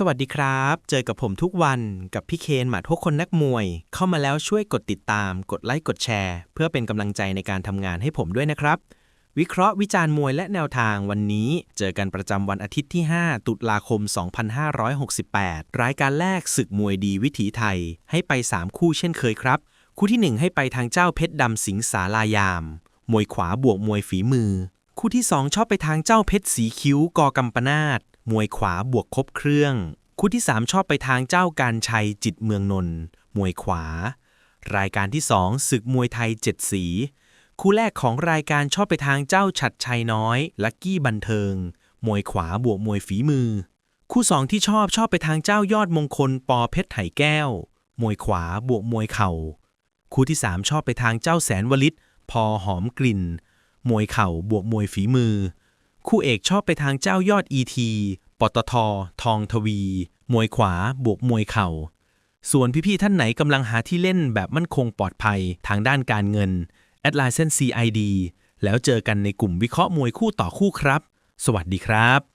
สวัสดีครับ เจอกับผมทุกวันกับพี่เคนหมาทุกคนนักมวย เข้ามาแล้วช่วยกดติดตาม กดไลค์กดแชร์ เพื่อเป็นกำลังใจในการทำงานให้ผมด้วยนะครับ วิเคราะห์วิจารณ์มวยและแนวทางวันนี้ เจอกันประจำวันอาทิตย์ที่ 5 ตุลาคม 2568 รายการแรกศึกมวยดีวิถีไทย ให้ไป 3 คู่เช่นเคยครับ คู่ที่ 1 ให้ไปทางเจ้าเพชรดำสิงสาลายาม มวยขวาบวกมวยฝีมือ คู่ที่ 2 ชอบไปทางเจ้าเพชรสีคิ้วกอกำปนาต มวยขวาบวกครบเครื่อง คู่ที่ 3 ชอบไปทางเจ้าการชัยจิตเมืองนนท์มวยขวา รายการที่ 2 ศึกมวยไทยเจ็ดสี คู่แรกของรายการชอบไปทางเจ้าฉัดชัยน้อย ลักกี้บันเทิง มวยขวาบวกมวยฝีมือ คู่สองที่ชอบชอบไปทางเจ้ายอดมงคลปอเพชรไห่แก้ว มวยขวาบวกมวยเข่า คู่ที่ 3 ชอบไปทางเจ้าแสนวลิตพอหอมกลิ่น มวยเข่าบวกมวยฝีมือ คู่เอกชอบไปทางเจ้ายอดอีทีปตท ทองทวี มวยขวา บวกมวยเข่า ส่วนพี่ๆท่านไหนกำลังหาที่เล่นแบบมั่นคงปลอดภัยทางด้านการเงินแอดไลน์เส้น CID แล้วเจอกันในกลุ่มวิเคราะห์มวยคู่ต่อคู่ครับ สวัสดีครับ